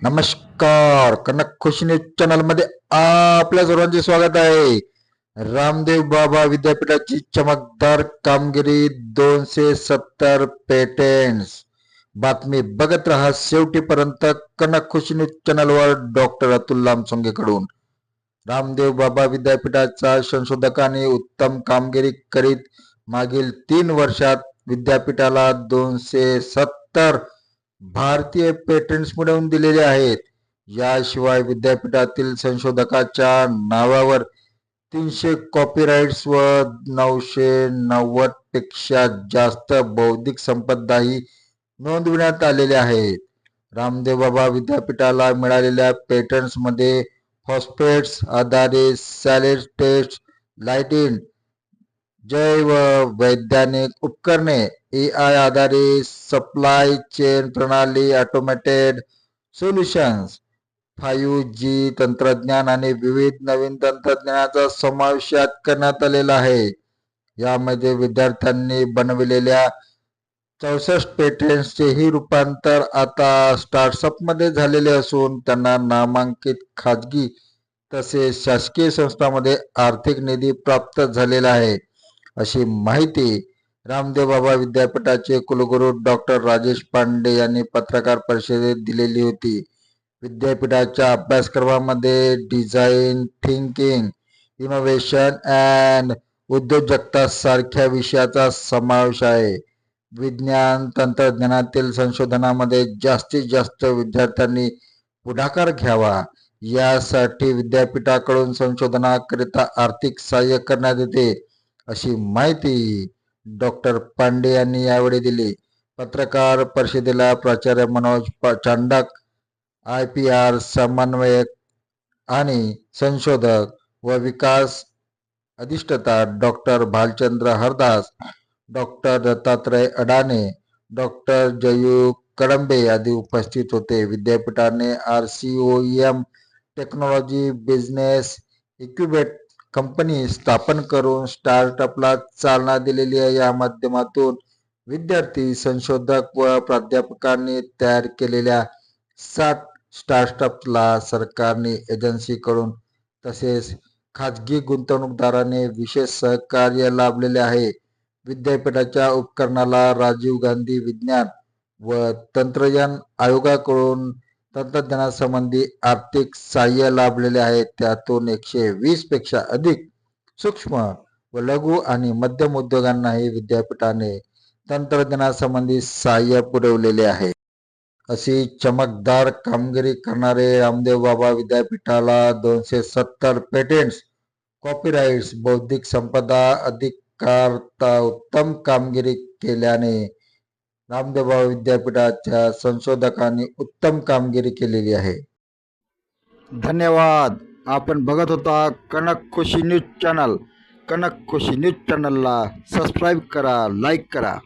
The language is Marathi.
नमस्कार. कनक खुशी न्यूज चॅनलमध्ये आपल्या सर्वांचे स्वागत आहे. रामदेव बाबा विद्यापीठाची चमकदार कामगिरी दोनशे सत्तर पेटेंट्स बातमी बघत राहा शेवटीपर्यंत कनक खुशी न्यूज चॅनलवर डॉक्टर अतुल लामसोंगेकडून रामदेव बाबा विद्यापीठाच्या संशोधकांनी उत्तम कामगिरी करीत मागील तीन वर्षात विद्यापीठाला दोनशे सत्तर भारतीय पेटंट्स मिळवून दिलेले आहेत. याशिवाय विद्यापीठातील संशोधकाच्या नावावर तीनशे कॉपीराईट्स व नऊशे नव्वदपेक्षा जास्त बौद्धिक संपदाही नोंदविण्यात आलेल्या आहेत. रामदेव बाबा विद्यापीठाला मिळालेल्या पेटंट्समध्ये फॉस्फेट्स आधारित सॅलेड टेस्ट लाइटिन जैव वैज्ञानिक उपकरणे ए आय आधारित सप्लाय चेन प्रणाली ऑटोमॅटेड सोल्युशन्स फाईव्ह जी तंत्रज्ञान आणि विविध नवीन तंत्रज्ञानाचा समावेश यात करण्यात आलेला आहे. यामध्ये विद्यार्थ्यांनी बनविलेल्या चौसष्ट पेटेंट्सचेही रूपांतर आता स्टार्टअपमध्ये झालेले असून त्यांना नामांकित खाजगी तसेच शासकीय संस्थांमध्ये आर्थिक निधी प्राप्त झालेला आहे. अशी माहिती रामदेव बाबा विद्यापीठाचे कुलगुरू डॉक्टर राजेश पांडे यांनी पत्रकार परिषदेत दिलेली होती. विद्यापीठाच्या अभ्यासक्रमामध्ये डिझाईन थिंकिंग इनोव्हेशन अँड उद्योजकता सारख्या विषयाचा समावेश आहे. विज्ञान तंत्रज्ञानातील संशोधनामध्ये जास्तीत जास्त विद्यार्थ्यांनी पुढाकार घ्यावा. यासाठी विद्यापीठाकडून संशोधनाकरिता आर्थिक सहाय्य करण्यात येते अशी माहिती डॉक्टर पांडे यांनी यावेळी दिली. पत्रकार परिषदेला प्राचार्य मनोज प- चांडक आय पी आर समन्वयक आणि संशोधक व विकास अधिष्ठता doctor Bhalchandra Hardas doctor Dattatray Adane doctor Jayu Kadambe आदी उपस्थित होते. विद्यापीठाने R C O M technology business incubate company स्थापन करून स्टार्टअपला चालना दिलेली आहे. या माध्यमातून विद्यार्थी संशोधक व प्राध्यापकांनी तयार केलेल्या सात स्टार्टअपला सरकारने एजन्सीकडून तसेच खाजगी गुंतवणूकदाराने विशेष सहकार्य लाभलेले आहे. विद्यापीठाच्या उपकरणाला राजीव गांधी विज्ञान व तंत्रज्ञान आयोगाकडून तंत्रज्ञानासंबंधी आर्थिक सहाय्य लाभलेले आहे त्यातून एकशे वीसपेक्षा अधिक सूक्ष्म व लघु आणि मध्यम उद्योगांनाही विद्यापीठाने तंत्रज्ञानासंबंधी सहाय्य पुरवलेले आहे. अशी चमकदार कामगिरी करणारे रामदेव बाबा विद्यापीठाला दोनशे सत्तर पेटेंट्स कॉपीराइट्स बौद्धिक संपदा अधिकारता उत्तम कामगिरी केल्याने रामदेव विद्यापीठाच्या संशोधकांनी उत्तम कामगिरी केलेली आहे. धन्यवाद. आपण बघत होता Kanak Khushi news channel. Kanak Khushi news चॅनलला सबस्क्राईब करा लाईक करा.